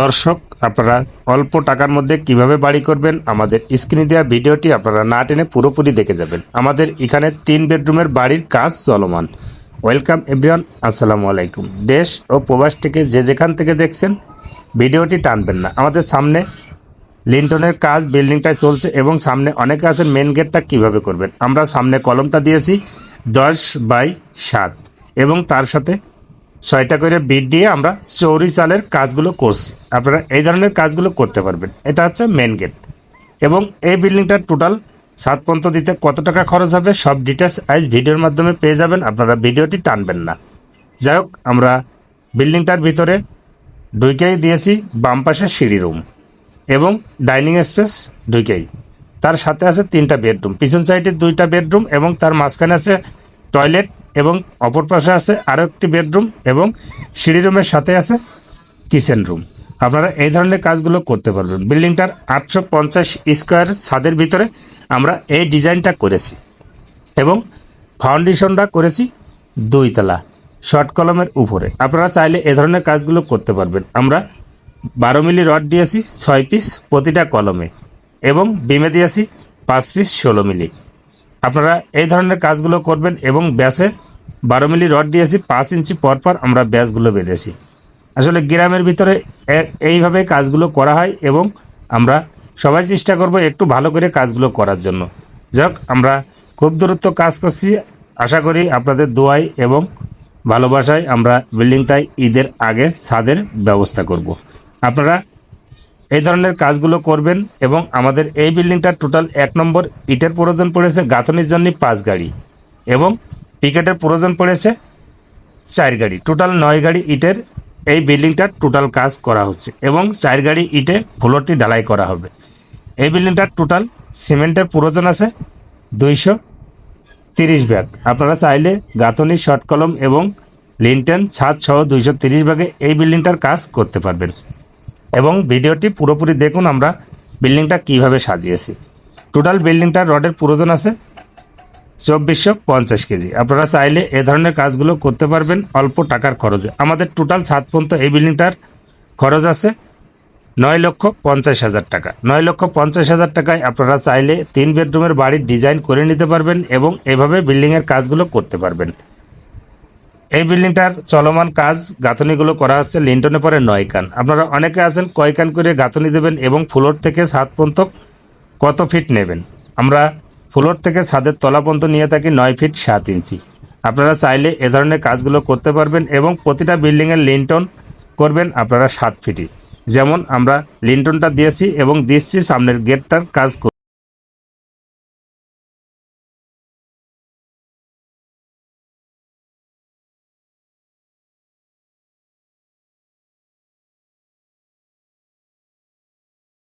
দর্শক, আপনারা অল্প টাকার মধ্যে কীভাবে বাড়ি করবেন, আমাদের স্ক্রিনে দেওয়া ভিডিওটি আপনারা না টেনে পুরোপুরি দেখে যাবেন। আমাদের এখানে তিন বেডরুমের বাড়ির কাজ চলমান। ওয়েলকাম এভরিওয়ান, আসসালামু আলাইকুম। দেশ ও প্রবাস থেকে যে যেখান থেকে দেখছেন, ভিডিওটি টানবেন না। আমাদের সামনে লিন্টনের কাজ, বিল্ডিংটায় চলছে এবং সামনে অনেকে আছেন মেন গেটটা কীভাবে করবেন। আমরা সামনে কলমটা দিয়েছি, দশ বাই সাত এবং তার সাথে ছয়টা করে বিট দিয়ে আমরা চৌরি চালের কাজগুলো করছি। আপনারা এই ধরনের কাজগুলো করতে পারবেন। এটা হচ্ছে মেন গেট এবং এই বিল্ডিংটার টোটাল সাত পর্যন্ত দিতে কত টাকা খরচ হবে, সব ডিটেলস আজ ভিডিওর মাধ্যমে পেয়ে যাবেন। আপনারা ভিডিওটি টানবেন না। যাই হোক, আমরা বিল্ডিংটার ভিতরে ঢুকেই দিয়েছি বাম পাশে সিঁড়ি রুম এবং ডাইনিং স্পেস ঢুকেই। তার সাথে আছে তিনটা বেডরুম পিছন সাইডে দুইটা বেডরুম এবং তার মাঝখানে আছে টয়লেট এবং অপর পাশে আছে আরও একটি বেডরুম এবং সিঁড়ি রুমের সাথে আছে কিচেন রুম। আপনারা এই ধরনের কাজগুলো করতে পারবেন। বিল্ডিংটার আটশো পঞ্চাশ স্কোয়ার ছাদের ভিতরে আমরা এই ডিজাইনটা করেছি এবং ফাউন্ডেশনটা করেছি দুইতলা, শর্ট কলমের উপরে। আপনারা চাইলে এ ধরনের কাজগুলো করতে পারবেন। আমরা বারো মিলি রড দিয়েছি, ছয় পিস প্রতিটা কলমে এবং বিমে দিয়েছি পাঁচ পিস ষোলো মিলি। আপনারা এই ধরনের কাজগুলো করবেন এবং ব্যাসে বারো মিলি রড দিয়েছি, পাঁচ ইঞ্চি পর পর আমরা ব্যাসগুলো বেঁধেছি। আসলে গ্রামের ভিতরে এইভাবে কাজগুলো করা হয় এবং আমরা সবাই চেষ্টা করব একটু ভালো করে কাজগুলো করার জন্য। যাক, আমরা খুব দূরত্ব কাজ করছি। আশা করি আপনাদের দোয়াই এবং ভালোবাসায় আমরা বিল্ডিংটায় ঈদের আগে ছাদের ব্যবস্থা করব। আপনারা এই ধরনের কাজগুলো করবেন এবং আমাদের এই বিল্ডিংটা টোটাল এক নম্বর, ইটের প্রয়োজন পড়েছে, গাঁথনির জন্য পাঁচ গাড়ি এবং পিকেটের প্রয়োজন পড়েছে চার গাড়ি। টোটাল নয় গাড়ি ইটের এই বিল্ডিংটার টোটাল কাজ করা হচ্ছে এবং চার গাড়ি ইটে ফ্লোরটি ঢালাই করা হবে। এই বিল্ডিংটার টোটাল সিমেন্টের প্রয়োজন আছে দুইশো তিরিশ ব্যাগ আপনারা চাইলে গাঁথনি, শর্ট কলম এবং লিনটেন ছাদ সহ দুইশো তিরিশ ব্যাগে এই বিল্ডিংটার কাজ করতে পারবেন। এবং ভিডিওটি পুরোপুরি দেখুন আমরা বিল্ডিংটা কীভাবে সাজিয়েছি। টোটাল বিল্ডিংটার রডের প্রয়োজন আছে চব্বিশশো পঞ্চাশ কেজি। আপনারা চাইলে এ ধরনের কাজগুলো করতে পারবেন অল্প টাকার খরচে। আমাদের টোটাল ছাদ পর্যন্ত এই বিল্ডিংটার খরচ আছে নয় লক্ষ পঞ্চাশ হাজার টাকা। নয় লক্ষ পঞ্চাশ হাজার টাকায় আপনারা চাইলে তিন বেডরুমের বাড়ির ডিজাইন করে নিতে পারবেন এবং এভাবে বিল্ডিংয়ের কাজগুলো করতে পারবেন। এই বিল্ডিংটার চলমান কাজ গাঁথনিগুলো করা হচ্ছে লিন্টনে পরে নয় কান। আপনারা অনেকে আছেন কয় কান করে গাঁথনি দেবেন এবং ফ্লোর থেকে ছাদ পর্যন্ত কত ফিট নেবেন? আমরা ফ্লোর থেকে ছাদের তলা পর্যন্ত নিয়ে থাকি নয় ফিট সাত ইঞ্চি। আপনারা চাইলে এ ধরনের কাজগুলো করতে পারবেন এবং প্রতিটা বিল্ডিংয়ের লিন্টন করবেন আপনারা সাত ফিটই। যেমন আমরা লিন্টনটা দিয়েছি এবং দিচ্ছি সামনের গেটটার কাজ